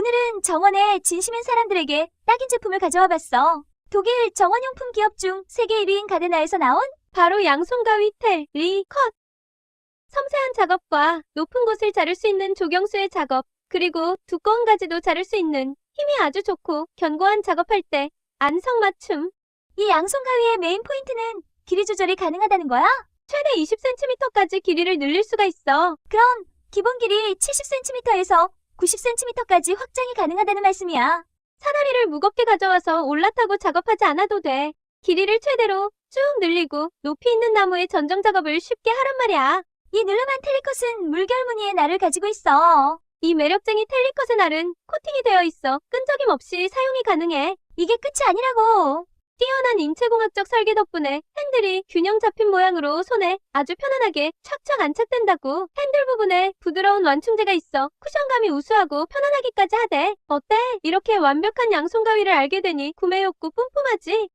오늘은 정원에 진심인 사람들에게 딱인 제품을 가져와 봤어. 독일 정원용품 기업 중 세계 1위인 가데나에서 나온 바로 양손가위 텔, 리, 컷. 섬세한 작업과 높은 곳을 자를 수 있는 조경수의 작업, 그리고 두꺼운 가지도 자를 수 있는 힘이 아주 좋고 견고한 작업할 때 안성맞춤. 이 양손 가위의 메인 포인트는 길이 조절이 가능하다는 거야? 최대 20cm까지 길이를 늘릴 수가 있어. 그럼 기본 길이 70cm에서 90cm까지 확장이 가능하다는 말씀이야. 사다리를 무겁게 가져와서 올라타고 작업하지 않아도 돼. 길이를 최대로 쭉 늘리고 높이 있는 나무의 전정 작업을 쉽게 하란 말이야. 이 늘름한 텔리컷은 물결 무늬의 날을 가지고 있어. 이 매력쟁이 텔리컷의 날은 코팅이 되어 있어 끈적임 없이 사용이 가능해. 이게 끝이 아니라고. 뛰어난 인체공학적 설계 덕분에 핸들이 균형 잡힌 모양으로 손에 아주 편안하게 착착 안착된다고. 핸들 부분에 부드러운 완충제가 있어 쿠션감이 우수하고 편안하기까지 하대. 어때? 이렇게 완벽한 양손 가위를 알게 되니 구매 욕구 뿜뿜하지?